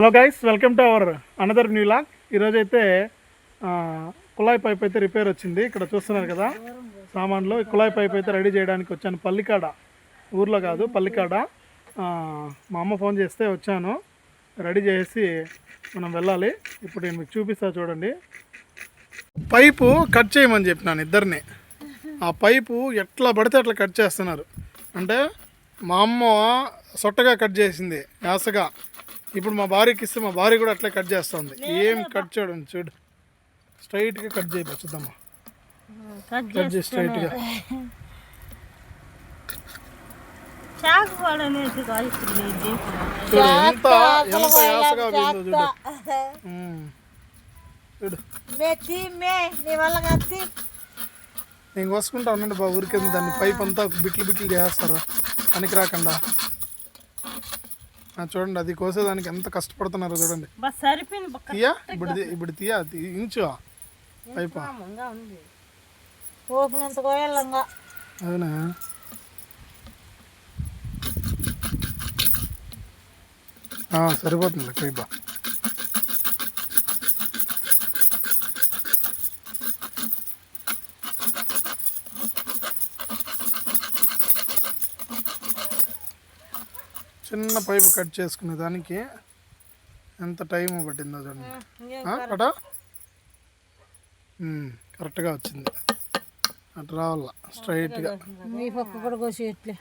Hello guys welcome to our another new log ఈరోజు అయితే కుళాయి పైప్ అయితే రిపేర్ వచ్చింది. ఇక్కడ చూస్తున్నారు కదా? సామాన్లు. కుళాయి పైప్ అయితే రెడీ చేయడానికి వచ్చాను. పల్లికాడ. ఊర్లో కాదు పల్లికాడ. మా అమ్మ ఫోన్ చేస్తే వచ్చాను. రెడీ చేసి మనం వెళ్ళాలి. ఇప్పుడు నేను మీకు చూపిస్తా చూడండి. పైపు కట్ చేయమని చెప్పినాను ఇద్దరిని. ఆ పైపు ఎట్లా పడితే అట్లా కట్ చేస్తున్నారు. అంటే మా అమ్మ సొట్టగా కట్ చేసింది. యాసగా. ఇప్పుడు మా భార్యకి ఇస్తే మా భార్య కూడా అట్లే కట్ చేస్తుంది. ఏం కట్ చేయడం చూడు. స్ట్రైట్గా కట్ చేయబో చూద్దామా కట్ చేసి స్ట్రైట్గా చూడు ఎంత ఎంత యాసగా నేను కోసుకుంటా ఉండండి బాబు ఊరికే దాన్ని పైప్ అంతా బిట్లు బిట్లు చేస్తారు? పనికి రాకుండా చూడండి అది కోసేదానికి ఎంత కష్టపడుతున్నారో చూడండి. తీయా? ఇప్పుడు ఇప్పుడు తీయా? ఇంచు. పైపు అవునా? సరిపోతుంది పైపు చిన్న పైపు కట్ చేసుకునే దానికి ఎంత టైం పట్టిందో చూడండి. ఆ, అటా కరెక్ట్గా వచ్చింది. అటు రావాల స్ట్రైట్గా. ఈ పక్క కూడా కోసి ఎట్లే?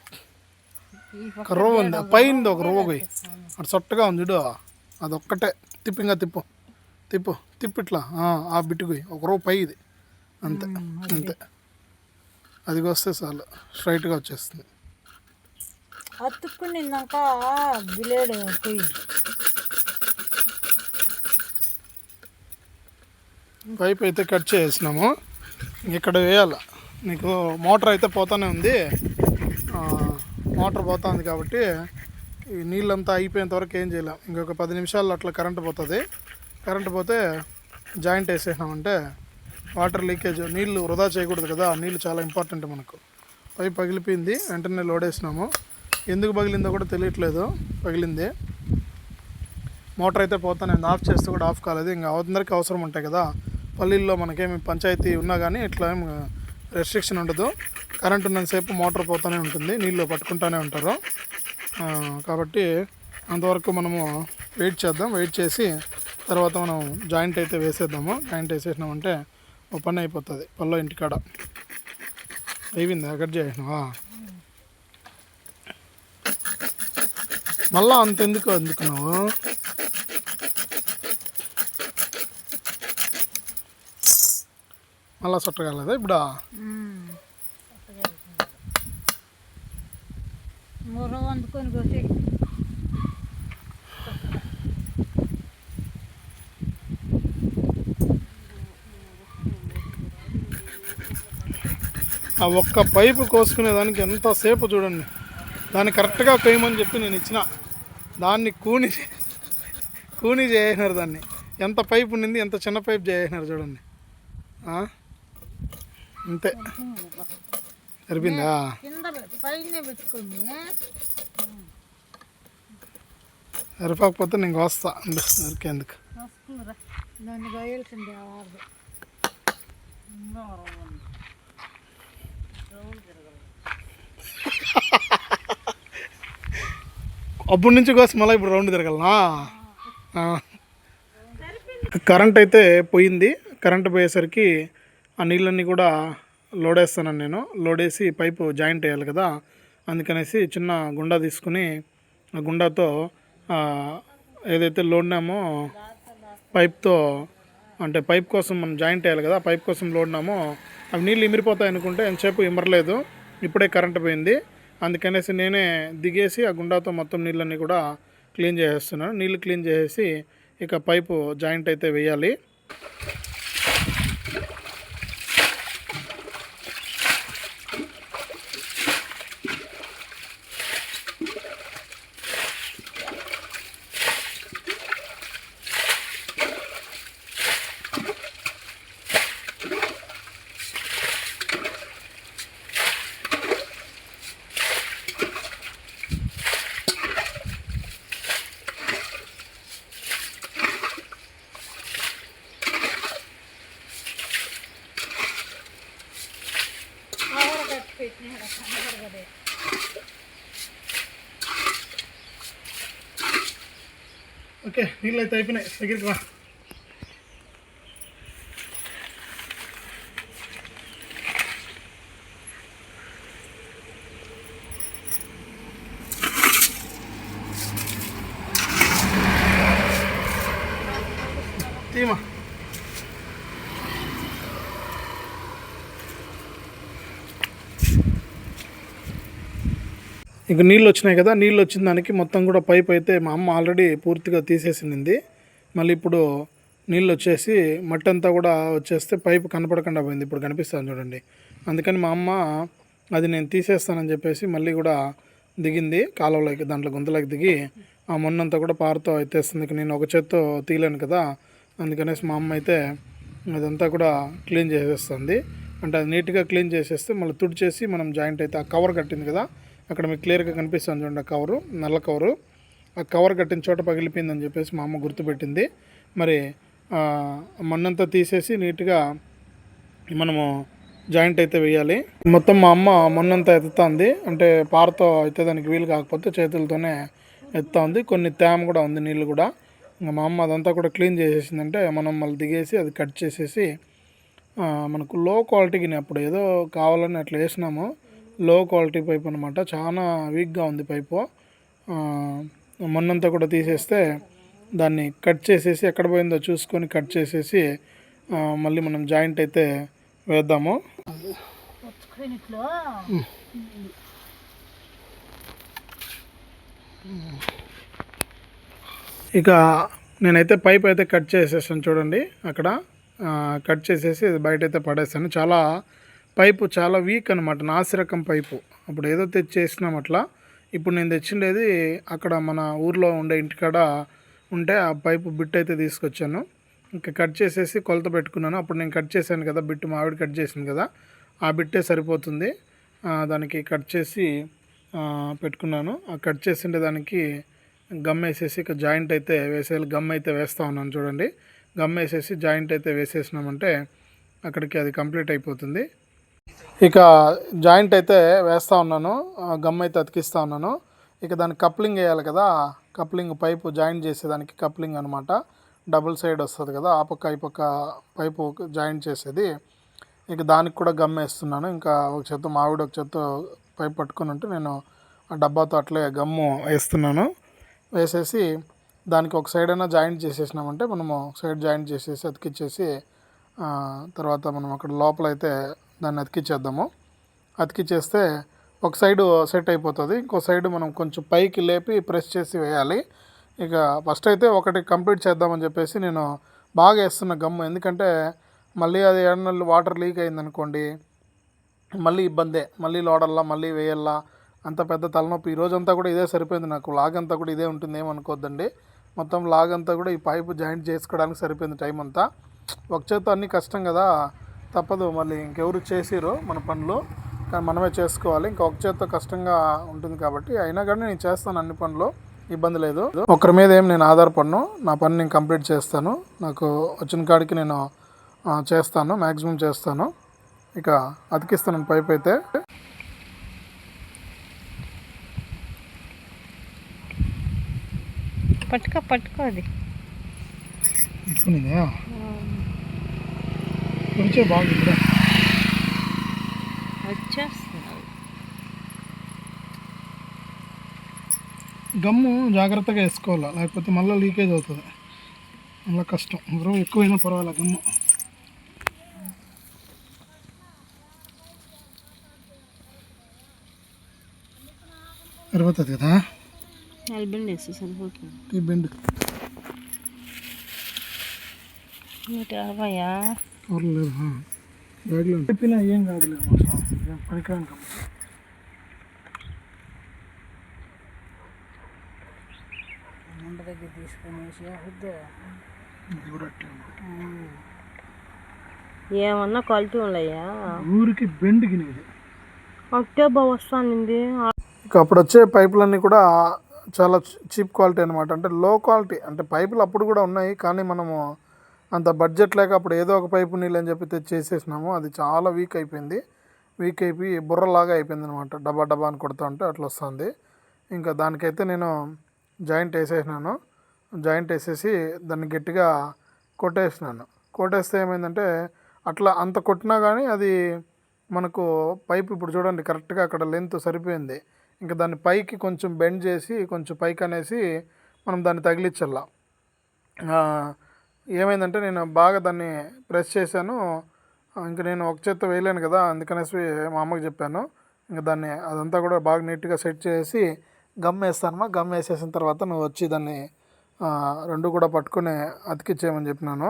ఒక రోవ్ ఉంది ఆ పైన ఒక రోవ్ పోయి. అటు సొట్టగా ఉంది చూడు అది ఒక్కటే తిప్పింగా తిప్పు. తిప్పు తిప్పు ఇట్లా ఆ, ఆ బిట్టుకు ఒక రోవ్ పై ఇది అంతే అంతే. అది వస్తే చాలు. స్ట్రైట్గా వచ్చేస్తుంది. అతుక్కునిందాక బిలేడు పోయి. పైప్ అయితే కట్ చేసినాము. ఇక్కడ వేయాల. నీకు మోటార్ అయితే పోతానే ఉంది. మోటార్ పోతుంది కాబట్టి ఈ నీళ్ళంతా అయిపోయేంత వరకు ఏం చేయలేం. ఇంకొక పది నిమిషాల్లో అట్లా కరెంట్ పోతుంది. కరెంట్ పోతే జాయింట్ వేసేసినామంటే వాటర్ లీకేజ్ నీళ్ళు వృధా చేయకూడదు కదా. నీళ్ళు చాలా ఇంపార్టెంట్ మనకు. పైప్ పగిలిపోయింది. వెంటనే లోడ్ వేసినాము. ఎందుకు పగిలిందో కూడా తెలియట్లేదు. పగిలింది. మోటార్ అయితే పోతానే నేను ఆఫ్ చేస్తే కూడా ఆఫ్ కాలేదు. ఇంకా అందరికీ అవసరం ఉంటాయి కదా. పల్లీల్లో మనకేమి పంచాయతీ ఉన్నా కానీ ఇట్లా ఏం రెస్ట్రిక్షన్ ఉండదు. కరెంట్ ఉన్నంతసేపు మోటార్ పోతూనే ఉంటుంది. నీళ్ళు పట్టుకుంటూనే ఉంటారు. కాబట్టి అంతవరకు మనము వెయిట్ చేద్దాం. వెయిట్ చేసి తర్వాత మనం జాయింట్ అయితే వేసేద్దాము. జాయింట్ వేసేసినామంటే ఓ పని అయిపోతుంది. పల్లో ఇంటికాడ. అయిపోయింది? అక్కడ చేసినావా? మళ్ళా అంత ఎందుకు అందుకున్నావు? మళ్ళా చుట్టగలదా ఇప్పుడు? కోసి ఆ ఒక్క పైపు కోసుకునే దానికి ఎంతసేపు చూడండి. దాన్ని కరెక్ట్గా కొయ్యమని చెప్పి నేను ఇచ్చిన. దాన్ని కూని కూని చేసినారు దాన్ని. ఎంత పైపు ఉండింది ఎంత చిన్న పైపు చేసినారు చూడండి? అంతే సరిపోయిందా? సరిపోకపోతే నేను వస్తా దొరికేందుకు అప్పటి నుంచి కోసం మళ్ళీ ఇప్పుడు రౌండ్ తిరగలనా? కరెంట్ అయితే పోయింది. కరెంట్ పోయేసరికి ఆ నీళ్ళన్నీ కూడా లోడ్ వేస్తాను నేను. లోడ్ వేసి పైపు జాయింట్ వేయాలి కదా. అందుకనేసి చిన్న గుండా తీసుకుని ఆ గుండాతో ఏదైతే లోడ్నామో పైప్తో అంటే పైప్ కోసం మనం జాయింట్ వేయాలి కదా పైప్ కోసం లోడ్నామో అవి నీళ్ళు ఇమిరిపోతాయి అనుకుంటే ఎంతసేపు ఇమరలేదు. ఇప్పుడే కరెంట్ పోయింది. అందుకనేసి నేనే దిగేసి ఆ గుండాతో మొత్తం నీళ్ళన్నీ కూడా క్లీన్ చేసేస్తున్నాను. నీళ్ళు క్లీన్ చేసేసి ఇక పైపు జాయింట్ అయితే వేయాలి. ఓకే నీళ్ళు అయితే అయిపోయినాయి దగ్గరికి రా తీమా ఇక నీళ్ళు వచ్చినాయి కదా నీళ్ళు వచ్చిన దానికి మొత్తం కూడా పైప్ అయితే మా అమ్మ ఆల్రెడీ పూర్తిగా తీసేసింది. మళ్ళీ ఇప్పుడు నీళ్ళు వచ్చేసి మట్టి అంతా కూడా వచ్చేస్తే పైపు కనపడకుండా పోయింది ఇప్పుడు కనిపిస్తుంది చూడండి. అందుకని మా అమ్మ అది నేను తీసేస్తానని చెప్పేసి మళ్ళీ కూడా దిగింది కాలువలోకి దాంట్లో గుంతలోకి దిగి ఆ మొన్నంతా కూడా పారతో ఎత్తేస్తుంది. నేను ఒక చేత్తో తీయలేను కదా అందుకనేసి మా అమ్మ అయితే అదంతా కూడా క్లీన్ చేసేస్తుంది. అంటే అది నీట్గా క్లీన్ చేసేస్తే మళ్ళీ తుడిచేసి మనం జాయింట్ అయితే ఆ కవర్ కట్టింది కదా అక్కడ మీకు క్లియర్గా కనిపిస్తుంది చూడండి ఆ కవరు నల్ల కవరు. ఆ కవర్ కట్టిన చోట పగిలిపోయిందని చెప్పేసి మా అమ్మ గుర్తుపెట్టింది. మరి మన్నంతా తీసేసి నీట్గా మనము జాయింట్ అయితే వేయాలి. మొత్తం మా అమ్మ మొన్నంతా ఎత్తుతుంది. అంటే పారతో అయితే దానికి వీలు కాకపోతే చేతులతోనే ఎత్తుతా ఉంది. కొన్ని తేమ కూడా ఉంది నీళ్ళు కూడా. ఇంకా మా అమ్మ అదంతా కూడా క్లీన్ చేసేసిందంటే మనం మళ్ళీ దిగేసి అది కట్ చేసేసి మనకు లో క్వాలిటీకి అప్పుడు ఏదో కావాలని అట్లా వేసినాము. లో క్వాలిటీ పైప్ అనమాట చాలా వీక్గా ఉంది పైపు మొన్నంతా కూడా తీసేస్తే దాన్ని కట్ చేసేసి ఎక్కడ పోయిందో చూసుకొని కట్ చేసేసి మళ్ళీ మనం జాయింట్ అయితే వేద్దాము. ఇక నేనైతే పైప్ అయితే కట్ చేసేసాను చూడండి. అక్కడ కట్ చేసేసి బయట అయితే పడేస్తాను చాలా పైపు చాలా వీక్ అనమాట నాసిరకం పైపు. అప్పుడు ఏదో తెచ్చేసినాం అట్లా. ఇప్పుడు నేను తెచ్చిండేది అక్కడ మన ఊర్లో ఉండే ఇంటికాడ ఉంటే ఆ పైపు బిట్ అయితే తీసుకొచ్చాను. ఇంకా కట్ చేసేసి కొలత పెట్టుకున్నాను. అప్పుడు నేను కట్ చేశాను కదా బిట్ మావిడి కట్ చేసింది కదా ఆ బిట్టే సరిపోతుంది. దానికి కట్ చేసి పెట్టుకున్నాను. ఆ కట్ చేసిండే దానికి గమ్ వేసేసి ఇక జాయింట్ అయితే వేసేయాలి. గమ్ అయితే వేస్తూ ఉన్నాను చూడండి. గమ్ వేసేసి జాయింట్ అయితే వేసేసినామంటే అక్కడికి అది కంప్లీట్ అయిపోతుంది. ఇక జాయింట్ అయితే వేస్తూ ఉన్నాను గమ్ అయితే అతికిస్తూ ఉన్నాను. ఇక దానికి కప్లింగ్ వేయాలి కదా కప్లింగ్ పైపు జాయింట్ చేసేదానికి కప్లింగ్ అనమాట డబుల్ సైడ్ వస్తుంది కదా ఆ పక్క ఈ పక్క పైపు జాయింట్ చేసేది. ఇక దానికి కూడా గమ్ వేస్తున్నాను ఇంకా ఒక చేత మావిడ ఒక చేత్తో పైప్ పట్టుకొని ఉంటే నేను ఆ డబ్బాతో అట్లే గమ్ము వేస్తున్నాను. వేసేసి దానికి ఒక సైడ్ అయినా జాయింట్ చేసేసినామంటే మనము ఒక సైడ్ జాయింట్ చేసేసి అతికిచ్చేసి తర్వాత మనం అక్కడ లోపల అయితే దాన్ని అతికిచ్చేద్దాము. అతికిచ్చేస్తే ఒక సైడు సెట్ అయిపోతుంది. ఇంకో సైడ్ మనం కొంచెం పైకి లేపి ప్రెస్ చేసి వేయాలి. ఇక ఫస్ట్ అయితే ఒకటి కంప్లీట్ చేద్దామని చెప్పేసి నేను బాగా వేస్తున్న గమ్ము ఎందుకంటే మళ్ళీ అది ఏడనల్లు వాటర్ లీక్ అయిందనుకోండి మళ్ళీ ఇబ్బందే. మళ్ళీ లోడల్లా మళ్ళీ వేయల్లా. అంత పెద్ద తలనొప్పి. ఈ రోజంతా కూడా ఇదే సరిపోయింది నాకు. లాగ్ అంతా కూడా ఇదే ఉంటుంది ఏమనుకోవద్దండి మొత్తం లాగ్ అంతా కూడా ఈ పైపు జాయింట్ చేసుకోవడానికి సరిపోయింది టైం అంతా. ఒక చేత అన్నీ కష్టం కదా. తప్పదు. మళ్ళీ ఇంకెవరు చేసిరు మన పనులు కానీ మనమే చేసుకోవాలి. ఇంకొక చేత్తో కష్టంగా ఉంటుంది కాబట్టి అయినా కానీ నేను చేస్తాను అన్ని పనులు. ఇబ్బంది లేదు. ఒకరి మీద ఏం నేను ఆధారపడను. నా పని నేను కంప్లీట్ చేస్తాను. నాకు వచ్చిన కాడికి నేను చేస్తాను. మ్యాక్సిమం చేస్తాను. ఇక అతికిస్తాను పైప్ అయితే. పట్టుకో పట్టుకో అది. కొంచెం బాగుంది. వచ్చేస్తుంది గమ్ము జాగ్రత్తగా వేసుకోవాలి? లేకపోతే మళ్ళీ లీకేజ్ అవుతుంది. మళ్ళీ కష్టం. ఎవరో ఎక్కువైనా పర్వాలేదు గమ్ము. సరిపోతుంది కదా? వేస్తే సరిపోతుంది బెండ్. నూట యాభైయా పర్లేదు బ్యాగ్లో చెప్పినా ఏం కాదులేదు ఏం పనికిరాని గమ్ము ముండ దగ్గర తీసుకునేసి. ఏమన్నా క్వాలిటీ ఉన్నాయా ఊరికి బెండ్ గినేది. అక్టోబర్ వస్తానండి ఇక అప్పుడు వచ్చే పైపులన్నీ కూడా చాలా చీప్ క్వాలిటీ అనమాట అంటే లో క్వాలిటీ అంటే పైపులు అప్పుడు కూడా ఉన్నాయి కానీ మనము అంత బడ్జెట్ లేక అప్పుడు ఏదో ఒక పైపు నీళ్ళు అని చెప్పి తెచ్చేసేసినాము. అది చాలా వీక్ అయిపోయింది. వీక్ అయిపోయి బుర్రలాగా అయిపోయింది అనమాట డబ్బా డబ్బా అని కొడుతూ ఉంటే అట్లా వస్తుంది. ఇంకా దానికైతే నేను జాయింట్ వేసేసినాను. జాయింట్ వేసేసి దాన్ని గట్టిగా కొట్టేసినాను. కొట్టేస్తే ఏమైందంటే అట్లా అంత కొట్టినా కానీ అది మనకు పైప్ ఇప్పుడు చూడండి కరెక్ట్గా అక్కడ లెంత్ సరిపోయింది. ఇంకా దాన్ని పైకి కొంచెం బెండ్ చేసి కొంచెం పైకి అనేసి మనం దాన్ని తగిలించాల ఏమైందంటే నేను బాగా దాన్ని ప్రెస్ చేశాను. ఇంకా నేను ఒక చేత్తో వేయలేను కదా అందుకనేసి మా అమ్మకి చెప్పాను. ఇంకా దాన్ని అదంతా కూడా బాగా నీట్గా సెట్ చేసి గమ్ వేస్తానమ్మా గమ్ వేసేసిన తర్వాత నువ్వు వచ్చి దాన్ని రెండు కూడా పట్టుకొని అతికిచ్చేయమని చెప్పినాను.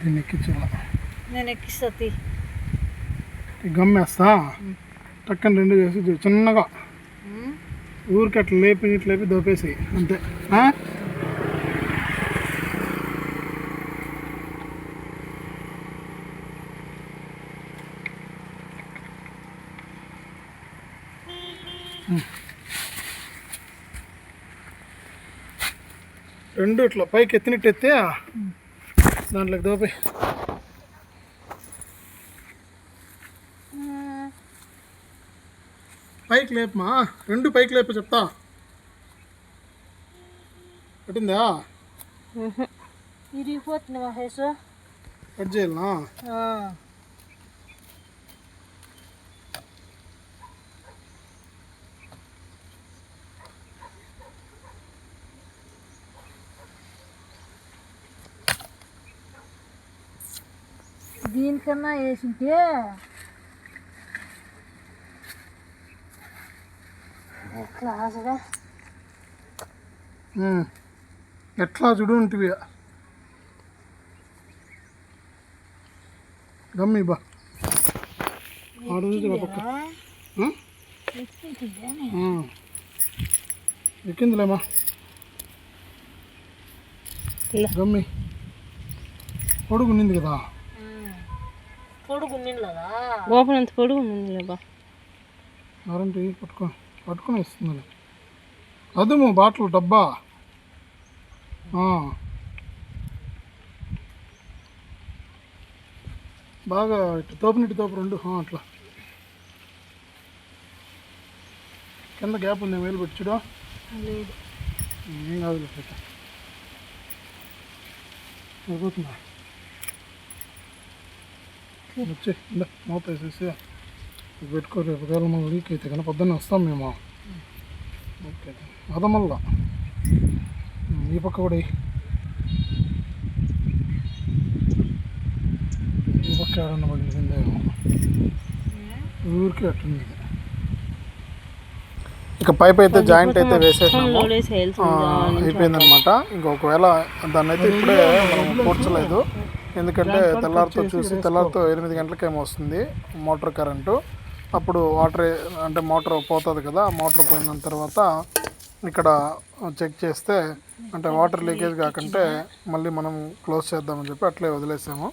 దీన్ని ఎక్కించాల నేను ఎక్కిస్తా గమ్ వేస్తా? టక్కన రెండు చేసి చిన్నగా. ఊరికి అట్లా లేపి ఇట్లా లేపి దోపేసి అంతే. రెండు ఇట్లా పైకి ఎత్తినట్టు ఎత్తే దాంట్లోకి దోపే పైకి లేపమా? రెండు పైకి లేపు చెప్తా. పట్టిందా? ఉహు. ఇరిగిపోతుంది మహేష్. కట్ చేయాలనా. దీనికన్నా వేసింటే ఎట్లా చూడు ఉంటివి గమ్మి బా. ఆడు పక్క. ఎక్కిందిలేమా. గమ్మి. పొడుగు ఉన్నింది కదా. పొడుగు నిన్నదా ఓపెన్ అంత పొడుగు ఉంది బా. వారంటీ పట్టుకో. పట్టుకొని ఇస్తుంది అదుము బాటిల్ డబ్బా. బాగా ఇటు తోపునిటి తోపు రెండు అట్లా. కింద గ్యాప్ ఉంది వేలు పెట్టుడా ఏం కాదు పెట్ట సరిపోతుందా వచ్చి మూత వేసేసి ఇది పెట్టుకో రేపు ఒకవేళ మనం లీక్ అయితే కానీ పొద్దున్నే వస్తాం మేము. ఓకే. అద మళ్ళా ఈ పక్క కూడా. ఈ పక్క ఎవరన్నా పడిపోయిందేమో ఊరికే అట్టుంది ఇక పైప్ అయితే జాయింట్ అయితే వేసేసినాము. అయిపోయింది అనమాట ఇంకొకవేళ దాన్ని అయితే ఇప్పుడే మనం కూర్చోలేదు ఎందుకంటే తెల్లారితో చూసి తెల్లారితో ఎనిమిది గంటలకేమో వస్తుంది మోటార్ కరెంటు. అప్పుడు వాటర్ అంటే మోటార్ పోతుంది కదా మోటార్ పోయిన తర్వాత ఇక్కడ చెక్ చేస్తే అంటే వాటర్ లీకేజ్ కాకుంటే మళ్ళీ మనం క్లోజ్ చేద్దామని చెప్పి అట్లే వదిలేసాము.